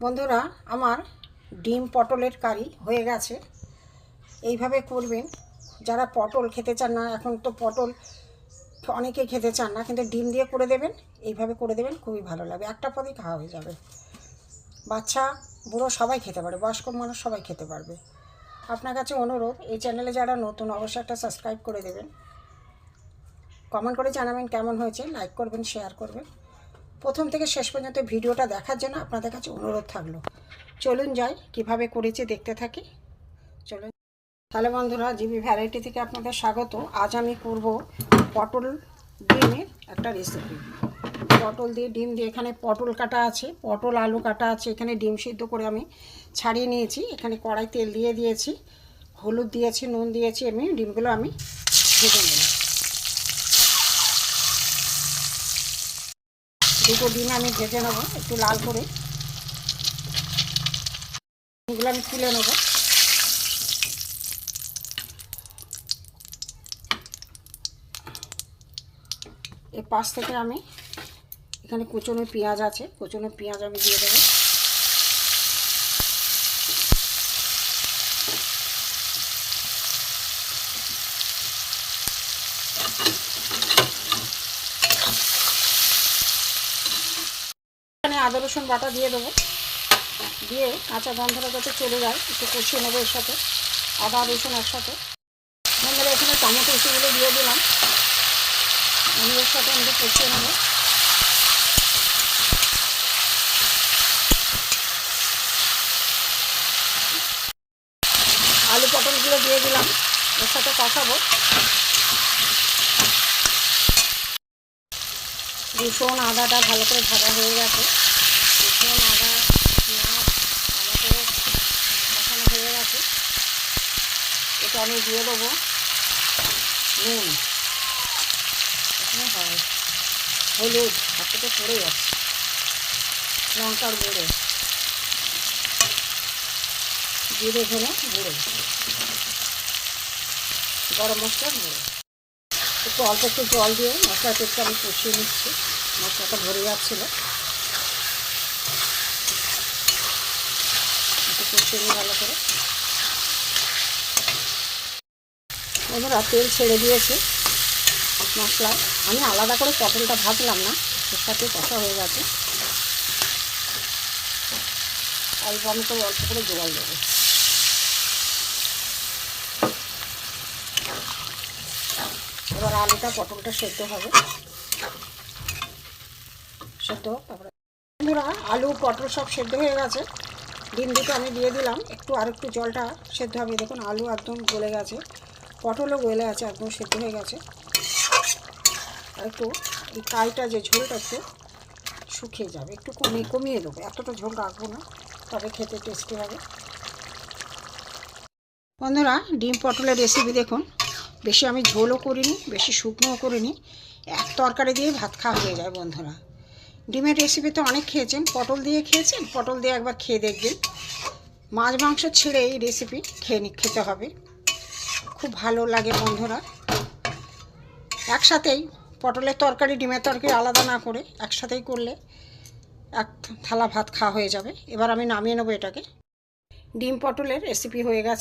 বন্ধুরা, আমার ডিম পটলের কারি হয়ে গেছে। এইভাবে করবেন। যারা পটল খেতে চান না, এখন তো পটল অনেকেই খেতে চান না, কিন্তু ডিম দিয়ে করে দেবেন। এইভাবে করে দেবেন, খুবই ভালো লাগবে। একটা পদেই খাওয়া হয়ে যাবে। বাচ্চা, বুড়ো সবাই খেতে পারে বয়স্ক মানুষ সবাই খেতে পারবে। আপনার কাছে অনুরোধ, এই চ্যানেলে যারা নতুন, অবশ্যই একটা সাবস্ক্রাইব করে দেবেন। কমেন্ট করে জানাবেন কেমন হয়েছে, লাইক করবেন, শেয়ার করবেন। প্রথম থেকে শেষ পর্যন্ত ভিডিওটা দেখার জন্য আপনাদের কাছে অনুরোধ থাকল। চলুন যাই, কীভাবে করেছি দেখতে থাকি। চলুন। তাহলে বন্ধুরা, জিবি ভ্যারাইটি থেকে আপনাদের স্বাগত। আজ আমি করব পটল ডিমের একটা রেসিপি পটল দিয়ে ডিম দিয়ে এখানে পটল কাটা আছে, পটল আলু কাটা আছে। এখানে ডিম সিদ্ধ করে আমি ছাড়িয়ে নিয়েছি। এখানে কড়াই তেল দিয়ে দিয়েছি, হলুদ দিয়েছি, নুন দিয়েছি, এমনি ডিমগুলো আমি ভেজে নেব। দুটো ডিম আমি ভেজে নেব, একটু লাল করে। এগুলো আমি তুলে নেব। এর পাশ থেকে আমি এখানে কুচনো পেঁয়াজ আছে, কুচনো পেঁয়াজ আমি দিয়ে দেবো। এখানে আদা, রসুন বাটা দিয়ে দেবো। দিয়ে কাঁচা গন্ধটা যাতে চলে যায়, একটু কষিয়ে নেব এর সাথে। আদা, রসুন একসাথে। বন্ধুরা এখানে টমেটো এসেগুলো দিয়ে দিলাম। আমি এর সাথে আমি কষিয়ে নেব। আলু পটলগুলো দিয়ে দিলাম। এর সাথে কষাবো। রসুন আদাটা ভালো করে ভাজা হয়ে গেছে। রসুন আদা পেঁয়াজ হয়ে গেছে। এটা আমি দিয়ে দেবো নুন। এখানে হয় হলুদ, হাত পড়ে যাচ্ছে। লঙ্কার গুঁড়ো। জিরে ধনে গুঁড়ো। গরম মশলার গুঁড়ো। একটু অল্প একটু জল দিয়ে মশলাটা একটু আমি কষিয়ে নিচ্ছি। মশলাটা ভরে যাচ্ছিল ভালো করে। বন্ধুরা, তেল ছেড়ে দিয়েছে মশলা। আমি আলাদা করে পটলটা ভাজলাম না এর কষা হয়ে গেছে। অল্প আমি তো অল্প করে জোগাল দেবো। এবার আলুটা পটলটা সেদ্ধ হবে। সেদ্ধ, তারপরে বন্ধুরা, আলু, পটল সব সেদ্ধ হয়ে গেছে। ডিম দুটো আমি দিয়ে দিলাম। একটু আর একটু জলটা সেদ্ধ হবে। দেখুন, আলু একদম গলে গেছে। পটলও গলে আছে একদম সেদ্ধ হয়ে গেছে। আর একটু এই কাইটা, যে ঝোলটা একটু শুকিয়ে যাবে। একটু কমিয়ে কমিয়ে দেবো। এতটা ঝোল রাখব না, তবে খেতে টেস্টি হবে। বন্ধুরা, ডিম পটলের রেসিপি দেখুন। বেশি আমি ঝোলও করিনি, বেশি শুকনোও করিনি। এক তরকারি দিয়ে ভাত খাওয়া হয়ে যায় বন্ধুরা। ডিমের রেসিপি তো অনেক খেয়েছেন, পটল দিয়ে খেয়েছেন? পটল দিয়ে একবার খেয়ে দেখবেন। মাছ মাংস ছেড়ে এই রেসিপি খেয়ে নি খেতে হবে। খুব ভালো লাগে বন্ধুরা। একসাথেই পটলের তরকারি, ডিমের তরকারি আলাদা না করে একসাথেই করলে এক থালা ভাত খাওয়া হয়ে যাবে। এবার আমি নামিয়ে নেব এটাকে। ডিম পটলের রেসিপি হয়ে গেছে।